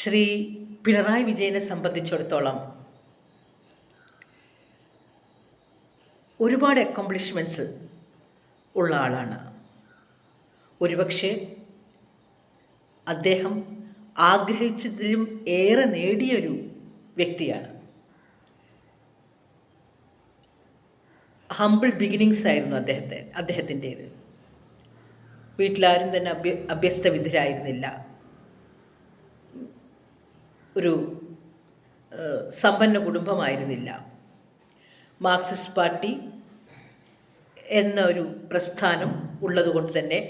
ശ്രീ പിണറായി വിജയനെ സംബന്ധിച്ചിടത്തോളം ഒരുപാട് അക്കോംപ്ലിഷ്മെന്റ്സ് ഉള്ള ആളാണ്. ഒരുപക്ഷെ അദ്ദേഹം ആഗ്രഹിച്ചതിലും ഏറെ നേടിയൊരു വ്യക്തിയാണ്. ഹംബിൾ ബിഗിനിങ്സ് ആയിരുന്നു അദ്ദേഹത്തെ അദ്ദേഹത്തിന്റേത്. വീട്ടിലാരും തന്നെ അഭ്യ അഭ്യസ്തവിദ്യരായിരുന്നില്ല ഒരു സമ്പന്ന കുടുംബമായിരുന്നില്ല. മാർക്സിസ്റ്റ് പാർട്ടി എന്ന ഒരു പ്രസ്ഥാനം ഉള്ളതുകൊണ്ട് തന്നെ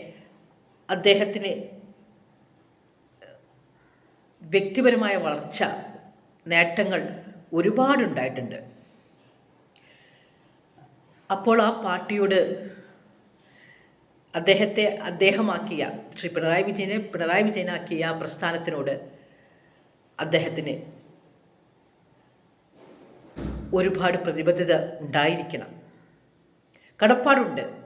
അദ്ദേഹത്തിന് വ്യക്തിപരമായ വളർച്ച നേട്ടങ്ങൾ ഒരുപാടുണ്ടായിട്ടുണ്ട്. അപ്പോൾ ആ പാർട്ടിയോട് അദ്ദേഹത്തെ അദ്ദേഹമാക്കിയ ശ്രീ പിണറായി വിജയനെ പിണറായി വിജയനാക്കിയ ആ പ്രസ്ഥാനത്തിനോട് അദ്ദേഹത്തിന് ഒരുപാട് പ്രതിബദ്ധത ഉണ്ടായിരിക്കണം. കടപ്പാടുണ്ട്.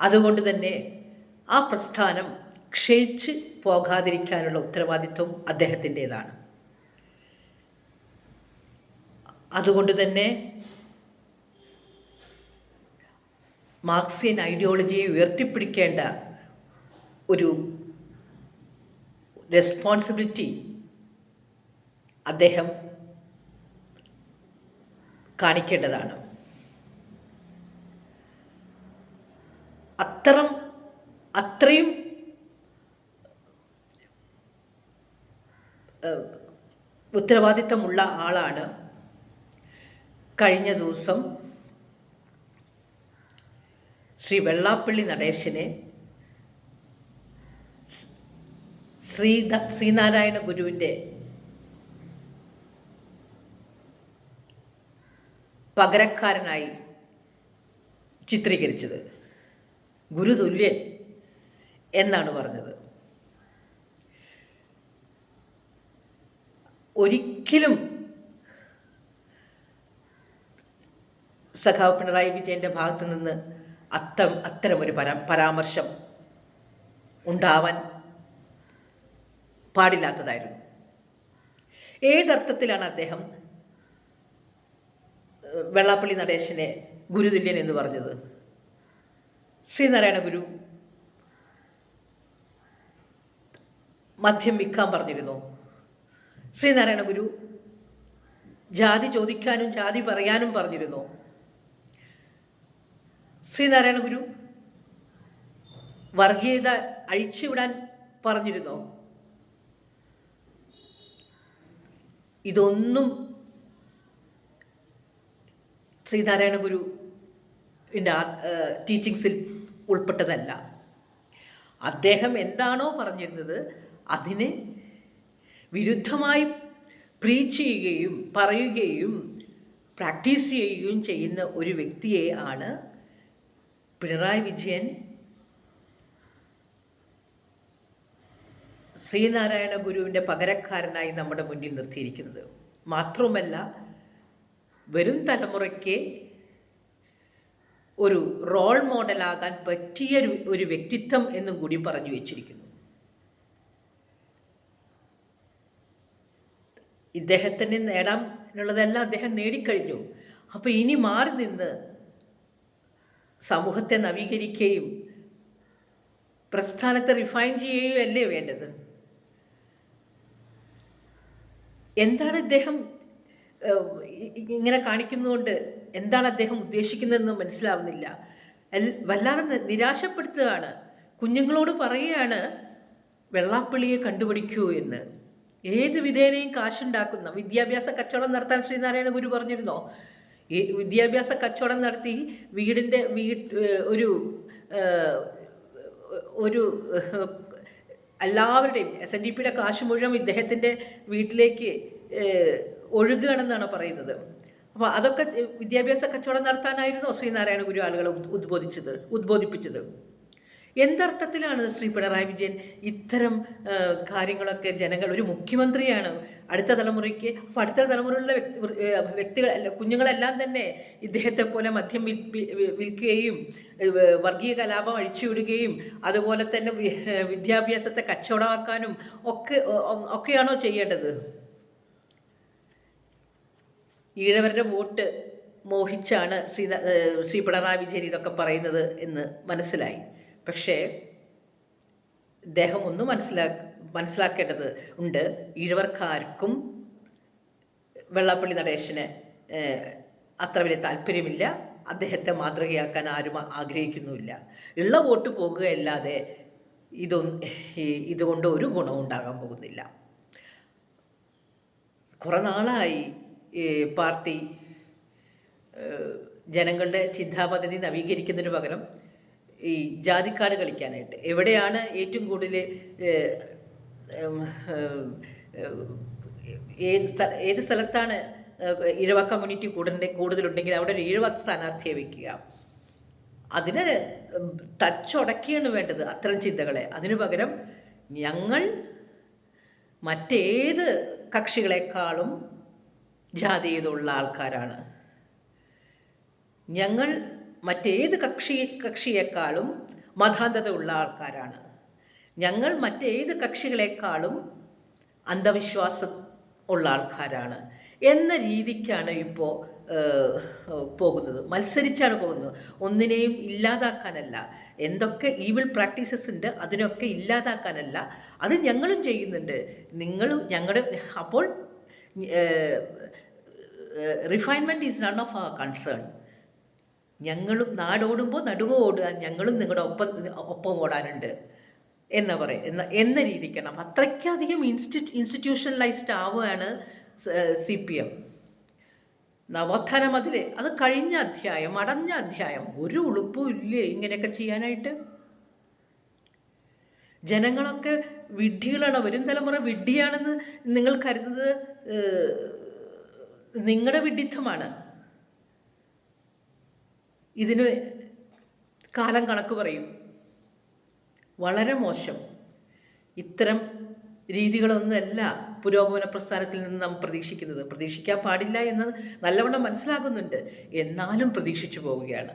അതുകൊണ്ട് തന്നെ ആ പ്രസ്ഥാനം ക്ഷയിച്ച് പോകാതിരിക്കാനുള്ള ഉത്തരവാദിത്വം അദ്ദേഹത്തിന്റെതാണ്. അതുകൊണ്ട് തന്നെ മാർക്സിയൻ ഐഡിയോളജിയെ ഉയർത്തിപ്പിടിക്കേണ്ട ഒരു റെസ്പോൺസിബിലിറ്റി അദ്ദേഹം കാണിക്കേണ്ടതാണ്. അത്തരം അത്രയും ഉത്തരവാദിത്തമുള്ള ആളാണ് കഴിഞ്ഞ ദിവസം ശ്രീ വെള്ളാപ്പള്ളി നടേശനെ ശ്രീ ശ്രീനാരായണ ഗുരുവിന്റെ പകരക്കാരനായി ചിത്രീകരിച്ചത്. ഗുരുതുല്യൻ എന്നാണ് പറഞ്ഞത്. ഒരിക്കലും സഖാവ് പിണറായി വിജയന്റെ ഭാഗത്ത് നിന്ന് അത്തം അത്തരമൊരു പരാ പരാമർശം ഉണ്ടാവാൻ പാടില്ലാത്തതായിരുന്നു. ഏതർത്ഥത്തിലാണ് അദ്ദേഹം വെള്ളാപ്പള്ളി നടേശനെ ഗുരുതുല്യൻ എന്ന് പറഞ്ഞത്. ശ്രീനാരായണ ഗുരു മദ്യം വിൽക്കാൻ പറഞ്ഞിരുന്നു. ശ്രീനാരായണ ഗുരു ജാതി ചോദിക്കാനും ജാതി പറയാനും പറഞ്ഞിരുന്നു. ശ്രീനാരായണ ഗുരു വർഗീയത അഴിച്ചുവിടാൻ പറഞ്ഞിരുന്നു. ഇതൊന്നും ശ്രീനാരായണ ഗുരുവിന്റെ ടീച്ചിങ്സിൽ ഉൾപ്പെട്ടതല്ല. അദ്ദേഹം എന്താണോ പറഞ്ഞിരുന്നത് അതിന് വിരുദ്ധമായി പ്രീച്ച് ചെയ്യുകയും പറയുകയും പ്രാക്ടീസ് ചെയ്യുകയും ചെയ്യുന്ന ഒരു വ്യക്തിയെ ആണ് പിണറായി വിജയൻ ശ്രീനാരായണ ഗുരുവിന്റെ പകരക്കാരനായി നമ്മുടെ മുന്നിൽ നിർത്തിയിരിക്കുന്നത്. മാത്രവുമല്ല വരും തലമുറയ്ക്ക് ഒരു റോൾ മോഡലാകാൻ പറ്റിയ ഒരു വ്യക്തിത്വം എന്നും കൂടി പറഞ്ഞു വെച്ചിരിക്കുന്നു. ഇദ്ദേഹത്തിന് നേടാനുള്ളതെല്ലാം അദ്ദേഹം നേടിക്കഴിഞ്ഞു. അപ്പോൾ ഇനി മാറി നിന്ന് സമൂഹത്തെ നവീകരിക്കുകയും പ്രസ്ഥാനത്തെ റിഫൈൻ ചെയ്യുകയും അല്ലേ വേണ്ടത്? എന്താണ് ഇദ്ദേഹം ഇങ്ങനെ കാണിക്കുന്നതുകൊണ്ട് എന്താണ് അദ്ദേഹം ഉദ്ദേശിക്കുന്നതെന്ന് മനസ്സിലാവുന്നില്ല. വല്ലാതെ നിരാശപ്പെടുത്തുകയാണ്. കുഞ്ഞുങ്ങളോട് പറയുകയാണ് വെള്ളാപ്പള്ളിയെ കണ്ടുപിടിക്കൂ എന്ന്. ഏത് വിധേനയും കാശുണ്ടാക്കുന്ന വിദ്യാഭ്യാസ കച്ചവടം നടത്താൻ ശ്രീനാരായണ ഗുരു പറഞ്ഞിരുന്നോ? ഈ വിദ്യാഭ്യാസ കച്ചവടം നടത്തി വീടിന്റെ വീട് ഒരു ഒരു എല്ലാവരുടെയും എസ് എൻ ഡി പിയുടെ കാശ് മുഴുവൻ ഇദ്ദേഹത്തിന്റെ വീട്ടിലേക്ക് ഒഴുകുകയാണെന്നാണ് പറയുന്നത്. അപ്പോൾ അതൊക്കെ വിദ്യാഭ്യാസ കച്ചവടം നടത്താനായിരുന്നു ശ്രീനാരായണ ഗുരു ആളുകളെ ഉദ് ഉദ്ബോധിച്ചത് ഉദ്ബോധിപ്പിച്ചത്? എന്തർത്ഥത്തിലാണ് ശ്രീ പിണറായി വിജയൻ ഇത്തരം കാര്യങ്ങളൊക്കെ ജനങ്ങൾ ഒരു മുഖ്യമന്ത്രിയാണ് അടുത്ത തലമുറയ്ക്ക് അപ്പോൾ അടുത്ത തലമുറയിലുള്ള വ്യക്തി വ്യക്തികൾ കുഞ്ഞുങ്ങളെല്ലാം തന്നെ ഇദ്ദേഹത്തെ പോലെ മദ്യം വിൽ- വിൽക്കുകയും വർഗീയ കലാപം അഴിച്ചുവിടുകയും അതുപോലെ തന്നെ വിദ്യാഭ്യാസത്തെ കച്ചവടമാക്കാനും ഒക്കെ ഒക്കെയാണോ ചെയ്യേണ്ടത്? ഈഴവരുടെ വോട്ട് മോഹിച്ചാണ് ശ്രീ ശ്രീ പിണറായി വിജയൻ ഇതൊക്കെ പറയുന്നത് എന്ന് മനസ്സിലായി. പക്ഷേ ഇദ്ദേഹം ഒന്ന് മനസ്സിലാ മനസ്സിലാക്കേണ്ടത് ഉണ്ട്. ഈഴവർക്കാർക്കും വെള്ളാപ്പള്ളി നടേശന് അത്ര വലിയ താല്പര്യമില്ല. അദ്ദേഹത്തെ മാതൃകയാക്കാൻ ആരും ആഗ്രഹിക്കുന്നുമില്ല. ഉള്ള വോട്ട് പോകുകയല്ലാതെ ഇതൊന്നും ഇതുകൊണ്ട് ഒരു ഗുണവും ഉണ്ടാകാൻ പോകുന്നില്ല. കുറേ നാളായി പാർട്ടി ജനങ്ങളുടെ ചിന്താപദ്ധതി നവീകരിക്കുന്നതിന് പകരം ഈ ജാതിക്കാട് കളിക്കാനായിട്ട് എവിടെയാണ് ഏറ്റവും കൂടുതൽ ഏത് സ്ഥല ഏത് സ്ഥലത്താണ് ഈഴവ കമ്മ്യൂണിറ്റി കൂടുതൽ കൂടുതലുണ്ടെങ്കിൽ അവിടെ ഒരു ഈഴവ സ്ഥാനാർത്ഥിയെ വയ്ക്കുക അതിന് തച്ചുടക്കിയാണ് വേണ്ടത് അത്തരം ചിന്തകളെ. അതിനു പകരം ഞങ്ങൾ മറ്റേത് കക്ഷികളെക്കാളും ജാതീയതയുള്ള ആൾക്കാരാണ്. ഞങ്ങൾ മറ്റേത് കക്ഷി കക്ഷിയേക്കാളും മതാന്ധത ഉള്ള ആൾക്കാരാണ്. ഞങ്ങൾ മറ്റേത് കക്ഷികളെക്കാളും അന്ധവിശ്വാസം ഉള്ള ആൾക്കാരാണ് എന്ന രീതിക്കാണ് ഇപ്പോൾ പോകുന്നത്. മത്സരിച്ചാണ് പോകുന്നത്. ഒന്നിനെയും ഇല്ലാതാക്കാനല്ല. എന്തൊക്കെ ഈവിൾ പ്രാക്ടീസസ് ഉണ്ട് അതിനൊക്കെ ഇല്ലാതാക്കാനല്ല. അത് ഞങ്ങളും ചെയ്യുന്നുണ്ട്. നിങ്ങളും ഞങ്ങളുടെ അപ്പോൾ refinement is none of our concern ഞങ്ങളും നാടോടുമ്പോൾ നടുവ് ഓടുക ഞങ്ങളും നിങ്ങളുടെ ഒപ്പം ഒപ്പം ഓടാനുണ്ട് എന്ന് പറയും എന്ന എന്ന രീതിക്കാണ്. അപ്പം അത്രയ്ക്കധികം ഇൻസ്റ്റി ഇൻസ്റ്റിറ്റ്യൂഷണലൈസ്ഡ് ആവുകയാണ് സി പി എം നവോത്ഥാന മതിൽ അത് കഴിഞ്ഞ അധ്യായം അടഞ്ഞ അധ്യായം. ഒരു ഉളുപ്പും ഇല്ലേ ഇങ്ങനെയൊക്കെ ചെയ്യാനായിട്ട്? ജനങ്ങളൊക്കെ വിഡ്ഢികളാണ്. വരും തലമുറ വിഡ്ഢിയാണെന്ന് നിങ്ങൾ കരുതുന്നത് നിങ്ങളുടെ വിഡിത്തമാണ് ഇതിന് കാലം കണക്ക് പറയും. വളരെ മോശം. ഇത്തരം രീതികളൊന്നുമല്ല പുരോഗമന പ്രസ്ഥാനത്തിൽ നിന്ന് നാം പ്രതീക്ഷിക്കുന്നത്. പ്രതീക്ഷിക്കാൻ പാടില്ല എന്ന് നല്ലവണ്ണം മനസ്സിലാകുന്നുണ്ട് എന്നാലും പ്രതീക്ഷിച്ചു പോവുകയാണ്.